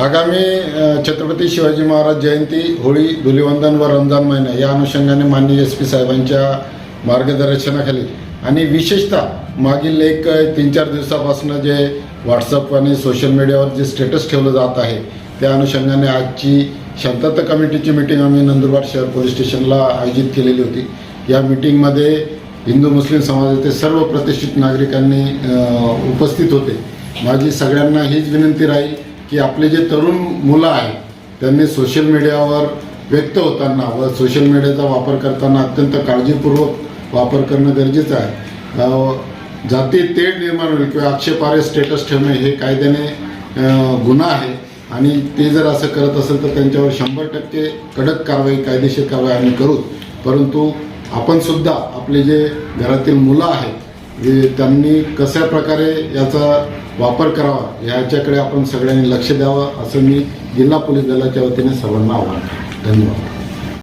आगामी छत्रपती शिवाजी महाराज जयंती होळी धुलिवंदन व रमजान महिना या अनुषंगाने माननीय एस पी साहेबांच्या मार्गदर्शनाखाली आणि विशेषतः मागील एक तीन चार दिवसापासून जे व्हॉट्सअप आणि सोशल मीडियावर जे स्टेटस ठेवलं जात आहे त्या अनुषंगाने आजची शांतता कमिटीची मिटिंग आम्ही नंदुरबार शहर पोलीस स्टेशनला आयोजित केलेली होती. या मिटिंगमध्ये हिंदू मुस्लिम समाजाचे सर्व प्रतिष्ठित नागरिकांनी उपस्थित होते. माझी सगळ्यांना हीच विनंती राहील की आपले जे तरुण मुलं आहेत त्यांनी सोशल मीडियावर व्यक्त होताना व सोशल मीडियाचा वापर करताना अत्यंत काळजीपूर्वक वापर करणं गरजेचं आहे. जाती तेढ निर्माण होईल किंवा आक्षेपारे स्टेटस ठेवणे हे कायद्याने गुन्हा आहे. आणि ते जर असं करत असेल तर त्यांच्यावर शंभर टक्के कडक कारवाई कायदेशीर कारवाई आम्ही करू. परंतु आपण सुद्धा आपले जे घरातील मुलं आहेत त्यांनी कशा प्रकारे याचा वापर करावा याच्याकडे आपण सगळ्यांनी लक्ष द्यावं असं मी जिल्हा पोलीस दलाच्या वतीने सर्वांना आवाहन धन्यवाद.